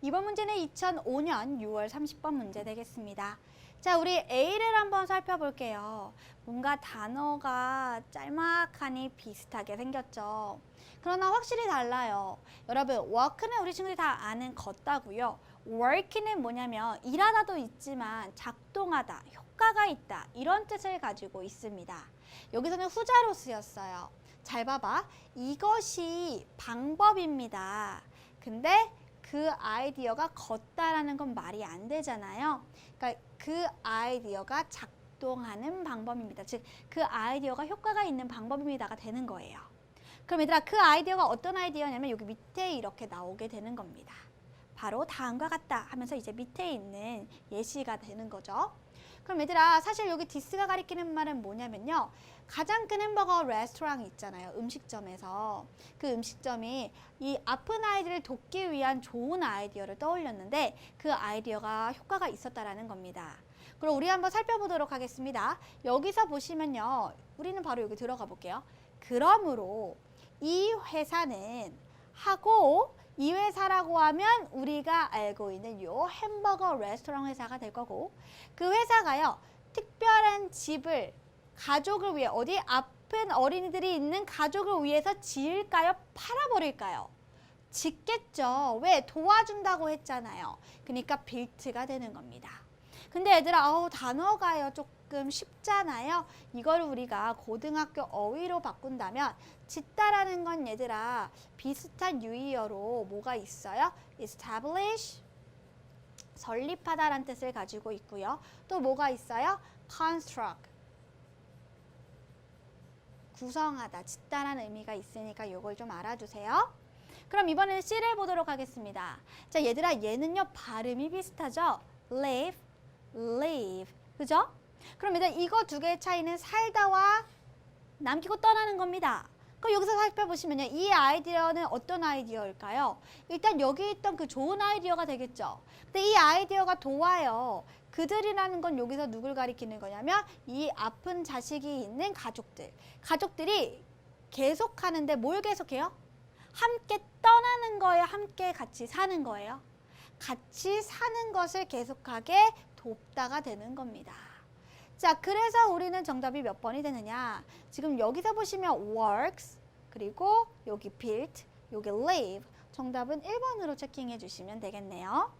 이번 문제는 2005년 6월 30번 문제 되겠습니다. 자, 우리 A를 한번 살펴볼게요. 뭔가 단어가 짤막하니 비슷하게 생겼죠. 그러나 확실히 달라요. 여러분, work는 우리 친구들이 다 아는 걷다고요. work는 뭐냐면 일하다도 있지만 작동하다, 효과가 있다 이런 뜻을 가지고 있습니다. 여기서는 후자로 쓰였어요. 잘 봐봐. 이것이 방법입니다. 근데 그 아이디어가 걷다라는 건 말이 안 되잖아요. 그러니까 그 아이디어가 작동하는 방법입니다. 즉, 그 아이디어가 효과가 있는 방법입니다가 되는 거예요. 그럼 얘들아, 그 아이디어가 어떤 아이디어냐면 여기 밑에 이렇게 나오게 되는 겁니다. 바로 다음과 같다 하면서 이제 밑에 있는 예시가 되는 거죠. 그럼 얘들아, 사실 여기 디스가 가리키는 말은 뭐냐면요. 가장 큰 햄버거 레스토랑 있잖아요. 음식점에서. 그 음식점이 이 아픈 아이들을 돕기 위한 좋은 아이디어를 떠올렸는데 그 아이디어가 효과가 있었다라는 겁니다. 그럼 우리 한번 살펴보도록 하겠습니다. 여기서 보시면요. 우리는 바로 여기 들어가 볼게요. 그러므로 이 회사는 하고 이 회사라고 하면 우리가 알고 있는 요 햄버거 레스토랑 회사가 될 거고 그 회사가요. 특별한 집을 가족을 위해 어디 아픈 어린이들이 있는 가족을 위해서 지을까요? 팔아버릴까요? 짓겠죠. 왜? 도와준다고 했잖아요. 그러니까 빌트가 되는 겁니다. 근데 얘들아, 아우 단어가요 조금 쉽잖아요. 이걸 우리가 고등학교 어휘로 바꾼다면 짓다라는 건 얘들아 비슷한 유의어로 뭐가 있어요? establish 설립하다라는 뜻을 가지고 있고요. 또 뭐가 있어요? construct 구성하다, 짓다라는 의미가 있으니까 이걸 좀 알아두세요. 그럼 이번에는 C를 보도록 하겠습니다. 자, 얘들아, 얘는요, 발음이 비슷하죠? live, live. 그죠? 그럼 얘들아, 이거 두 개의 차이는 살다와 남기고 떠나는 겁니다. 그럼 여기서 살펴보시면요. 이 아이디어는 어떤 아이디어일까요? 일단 여기 있던 그 좋은 아이디어가 되겠죠. 근데 이 아이디어가 도와요. 그들이라는 건 여기서 누굴 가리키는 거냐면 이 아픈 자식이 있는 가족들. 가족들이 계속 하는데 뭘 계속해요? 함께 떠나는 거예요? 함께 같이 사는 거예요? 같이 사는 것을 계속하게 돕다가 되는 겁니다. 자, 그래서 우리는 정답이 몇 번이 되느냐? 지금 여기서 보시면 works, 그리고 여기 built, 여기 live. 정답은 1번으로 체킹해 주시면 되겠네요.